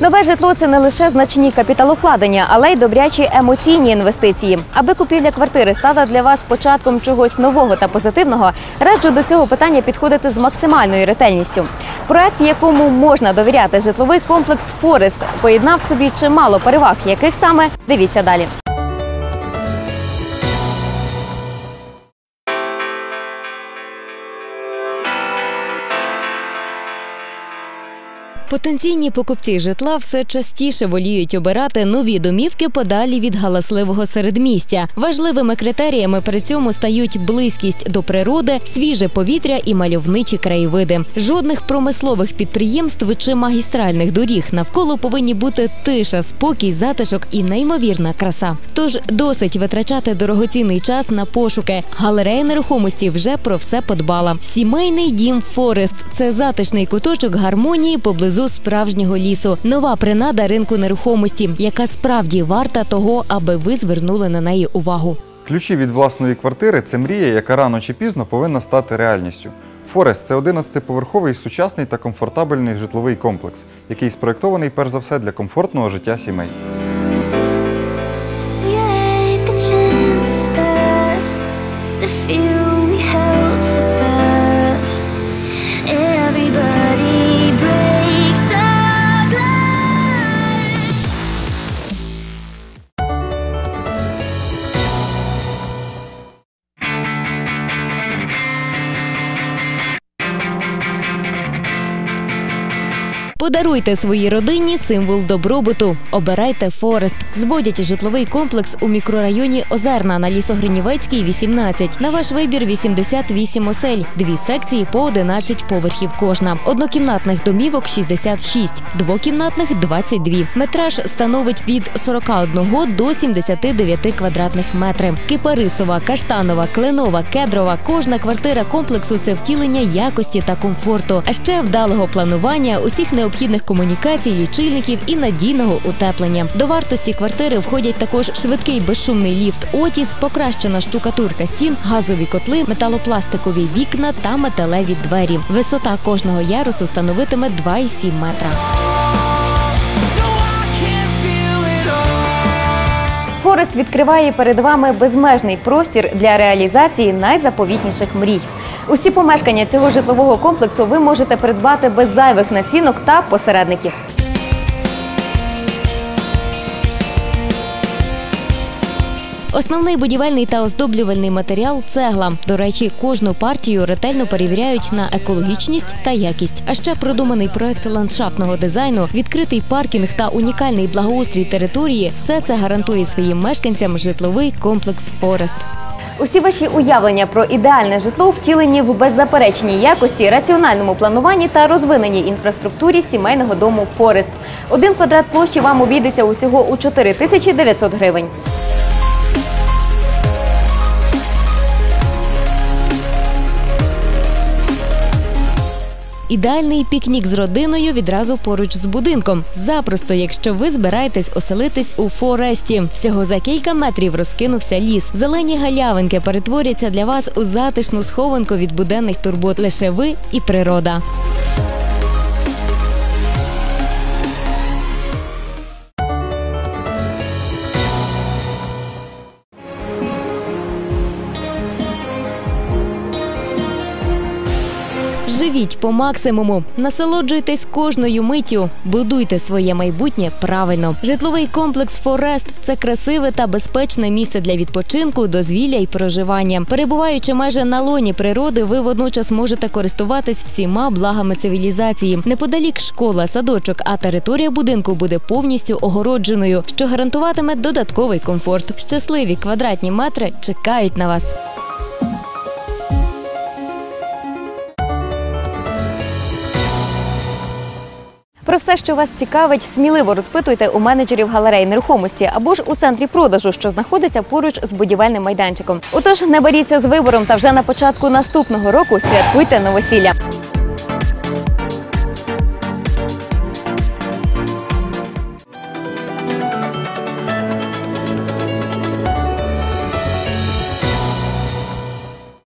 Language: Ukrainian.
Нове житло це не лише значні капіталовкладення, але й добрячі емоційні інвестиції. Аби купівля квартири стала для вас початком чогось нового та позитивного, раджу до цього питання підходити з максимальною ретельністю. Проект, якому можна довіряти, житловий комплекс Форест поєднав собі чимало переваг, яких саме дивіться далі. Потенційні покупці житла все частіше воліють обирати нові домівки подалі від галасливого середмістя. Важливими критеріями при цьому стають близькість до природи, свіже повітря і мальовничі краєвиди. Жодних промислових підприємств чи магістральних доріг навколо повинні бути тиша, спокій, затишок і неймовірна краса. Тож досить витрачати дорогоцінний час на пошуки. Галерея нерухомості вже про все подбала. Сімейний дім Форест це затишний куточок гармонії поблизу справжнього лісу. Нова принада ринку нерухомості, яка справді варта того, аби ви звернули на неї увагу. Ключі від власної квартири це мрія, яка рано чи пізно повинна стати реальністю. Форест це 11-поверховий сучасний та комфортабельний житловий комплекс, який спроєктований перш за все для комфортного життя сімей. Подаруйте своїй родині символ добробуту. Обирайте Форест. Зводять житловий комплекс у мікрорайоні Озерна на Лісогринівецькій, 18. На ваш вибір 88 осель, дві секції по 11 поверхів кожна. Однокімнатних домівок 66, двокімнатних 22. Метраж становить від 41 до 79 квадратних метрів. Кипарисова, каштанова, кленова, кедрова. Кожна квартира комплексу це втілення якості та комфорту, а ще вдалого планування, усіх необхідних комунікацій, лічильників і надійного утеплення. До вартості квартири входять також швидкий безшумний ліфт Отіс, покращена штукатурка стін, газові котли, металопластикові вікна та металеві двері. Висота кожного ярусу становитиме 2,7 метра. Форест відкриває перед вами безмежний простір для реалізації найзаповітніших мрій. Усі помешкання цього житлового комплексу ви можете придбати без зайвих націнок та посередників. Основний будівельний та оздоблювальний матеріал цегла. До речі, кожну партію ретельно перевіряють на екологічність та якість. А ще продуманий проект ландшафтного дизайну, відкритий паркінг та унікальний благоустрій території все це гарантує своїм мешканцям житловий комплекс Форест. Усі ваші уявлення про ідеальне житло втілені в беззаперечній якості, раціональному плануванні та розвиненій інфраструктурі сімейного дому Форест. Один квадрат площі вам обійдеться усього у 4900 гривень. Ідеальний пікнік з родиною відразу поруч з будинком. Запросто, якщо ви збираєтесь оселитись у Форесті. Всього за кілька метрів розкинувся ліс. Зелені галявинки перетворяться для вас у затишну схованку від буденних турбот. Лише ви і природа. Живіть по максимуму, насолоджуйтесь кожною миттю, будуйте своє майбутнє правильно. Житловий комплекс Форест це красиве та безпечне місце для відпочинку, дозвілля і проживання. Перебуваючи майже на лоні природи, ви водночас можете користуватись всіма благами цивілізації. Неподалік школа, садочок, а територія будинку буде повністю огородженою, що гарантуватиме додатковий комфорт. Щасливі квадратні метри чекають на вас. Про все, що вас цікавить, сміливо розпитуйте у менеджерів галереї нерухомості або ж у центрі продажу, що знаходиться поруч з будівельним майданчиком. Отож, не боріться з вибором та вже на початку наступного року святкуйте новосілля.